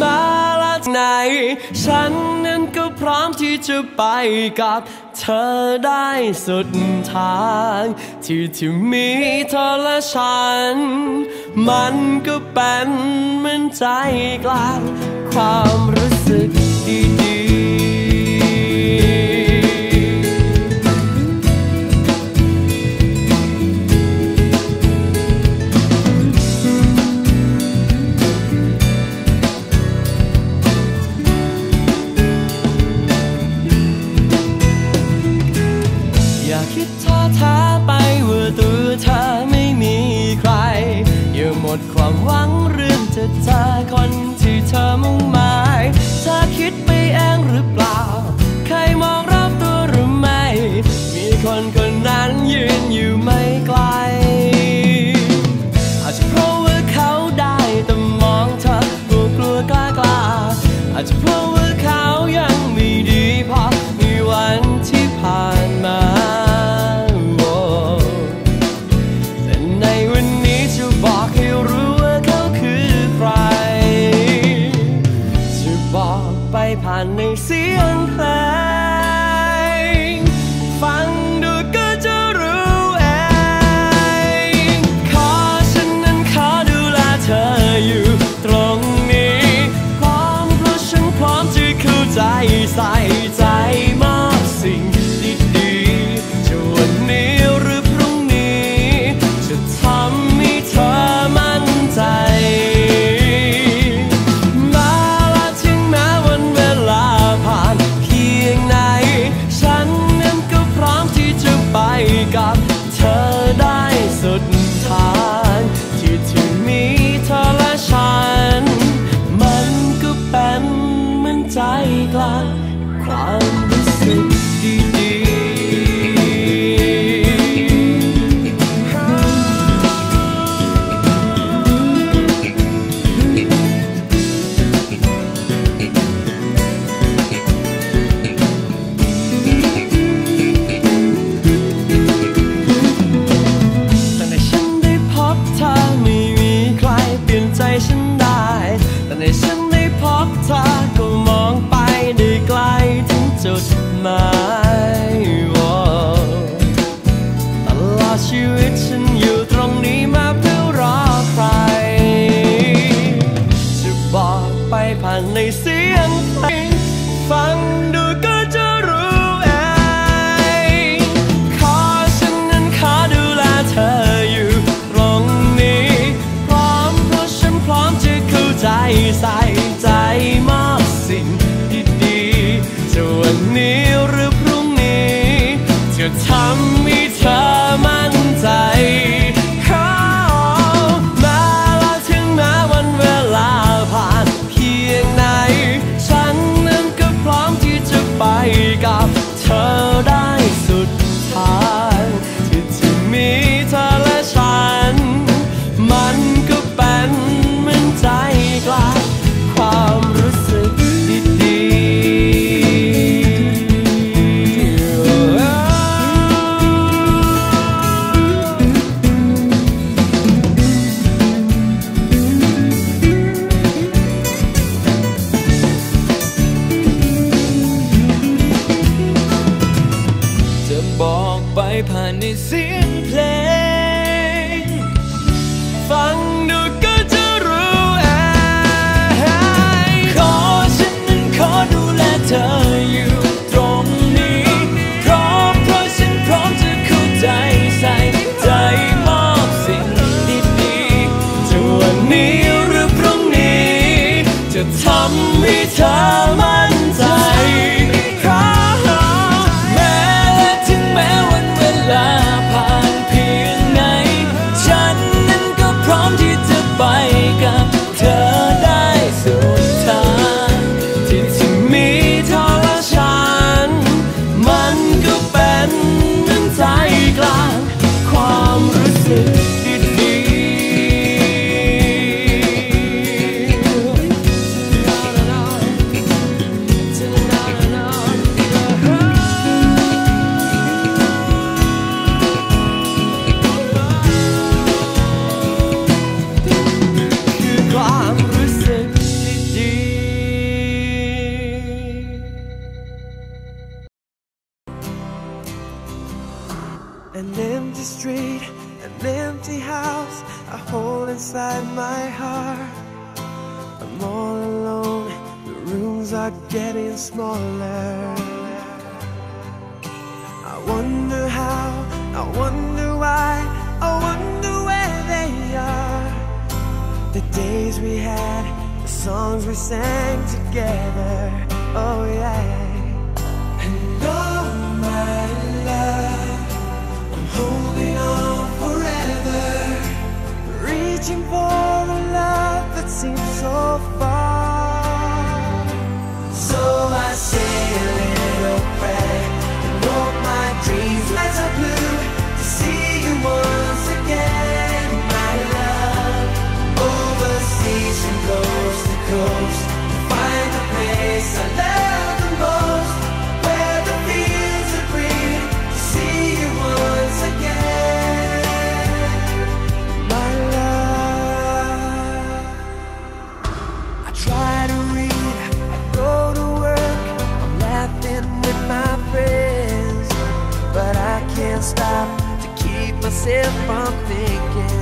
มาแล้าไหน ฉันนั้นก็พร้อมที่จะไปกับเธอได้สุดทาง ที่ที่มีเธอและฉัน มันก็เป็นเหมือนใจกลางความ inside my heart. I'm all alone, the rooms are getting smaller. I wonder how, I wonder why, I wonder where they are. The days we had, the songs we sang together. Oh, yeah. And oh, my love, I'm holding on reaching for a love that seems so far. Stop to keep myself from thinking.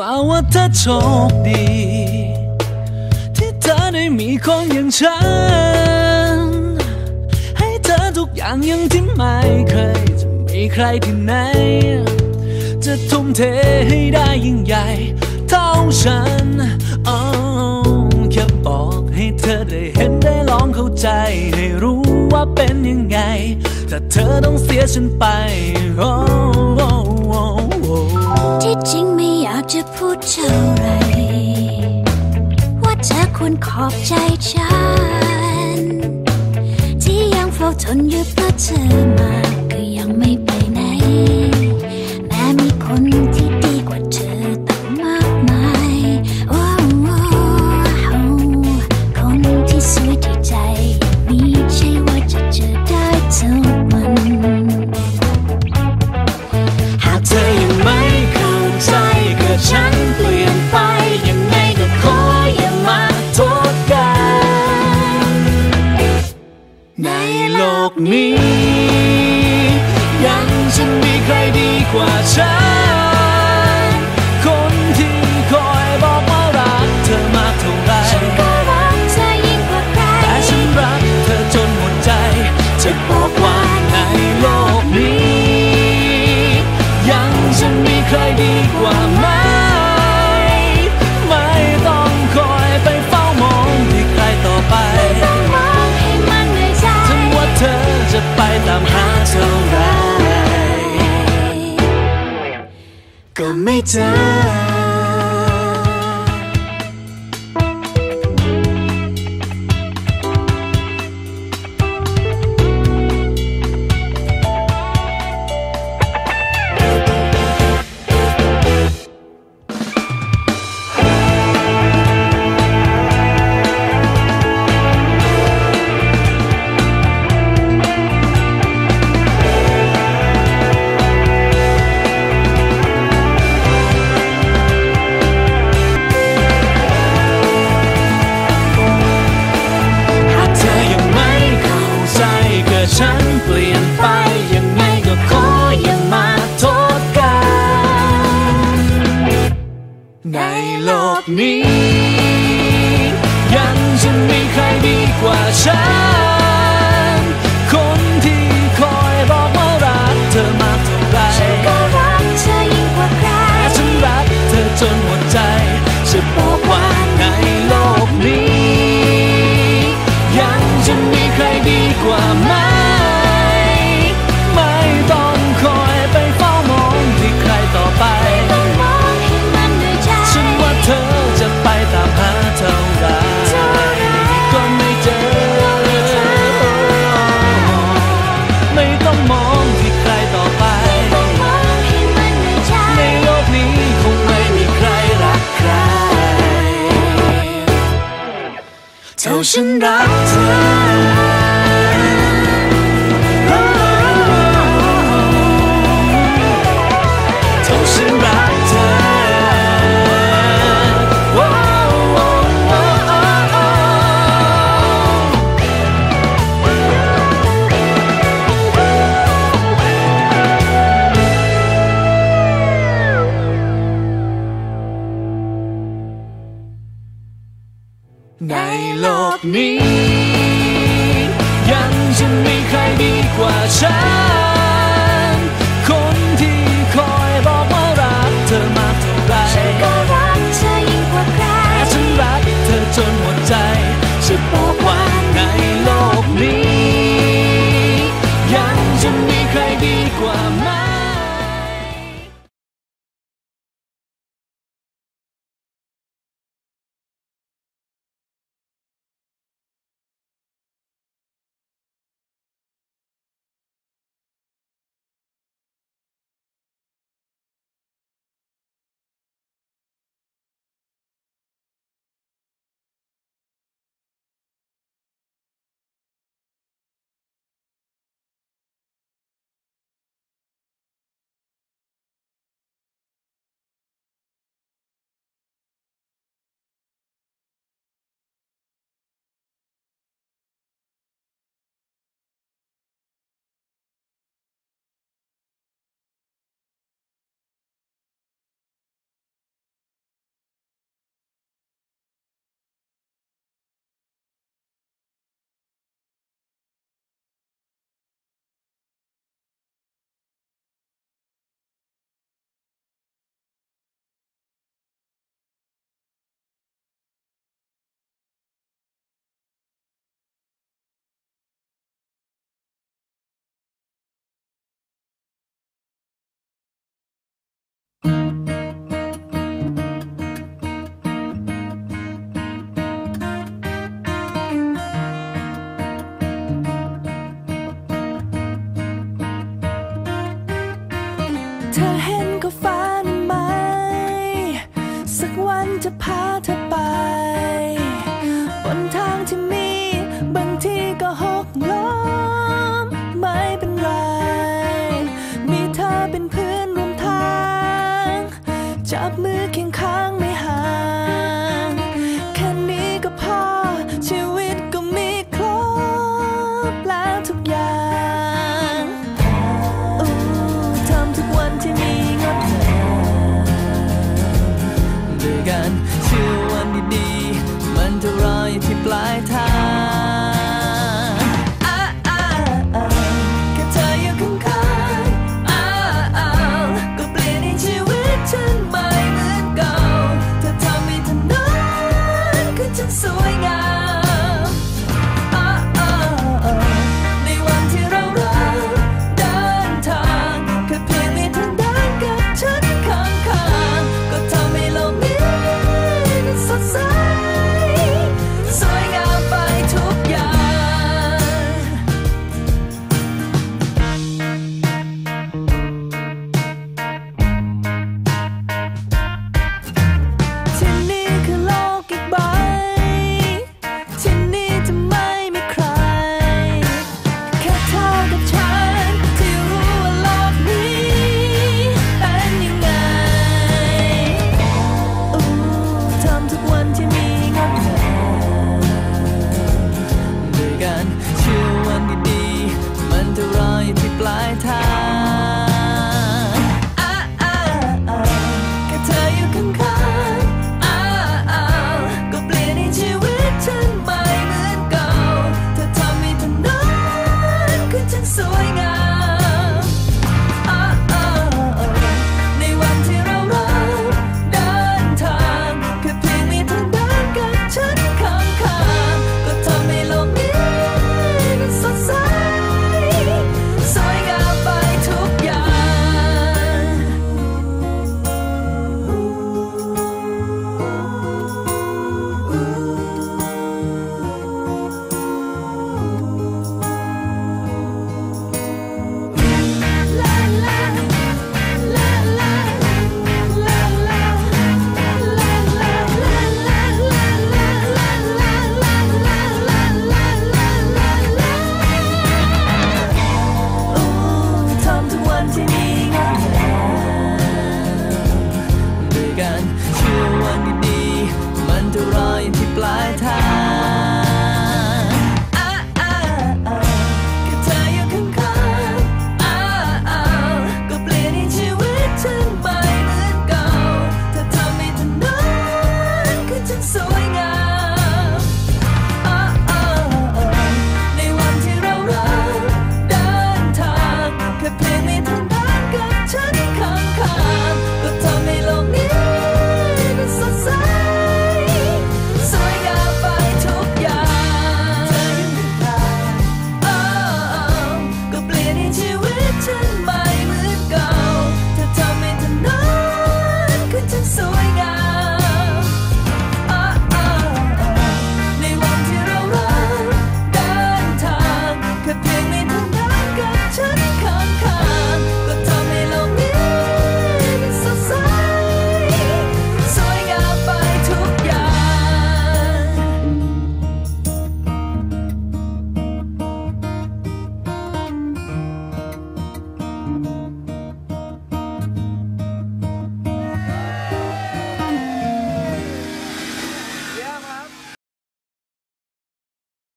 ปล่าว่าเธอโชคดี ที่เธอได้มีคนอย่างฉัน ให้เธอทุกอย่างอยังที่ไม่เคย จะมีใครที่ไหน จะทุ่มเทให้ได้ยิ่งใหญ่เท่าฉันอ๋อแค่บอกให้เธอได้เห็นได้ลองเข้าใจ ให้รู้ว่าเป็นยังไง ถ้าเธอต้องเสียฉันไปโดเท่าไร ว่าเธอควรขอบใจฉัน ที่ยังเฝ้าทนอยู่เพื่อเธอมา Disco Mater. ocean down. ก็ฟ้าได้ไหม สักวันจะพาเธอไป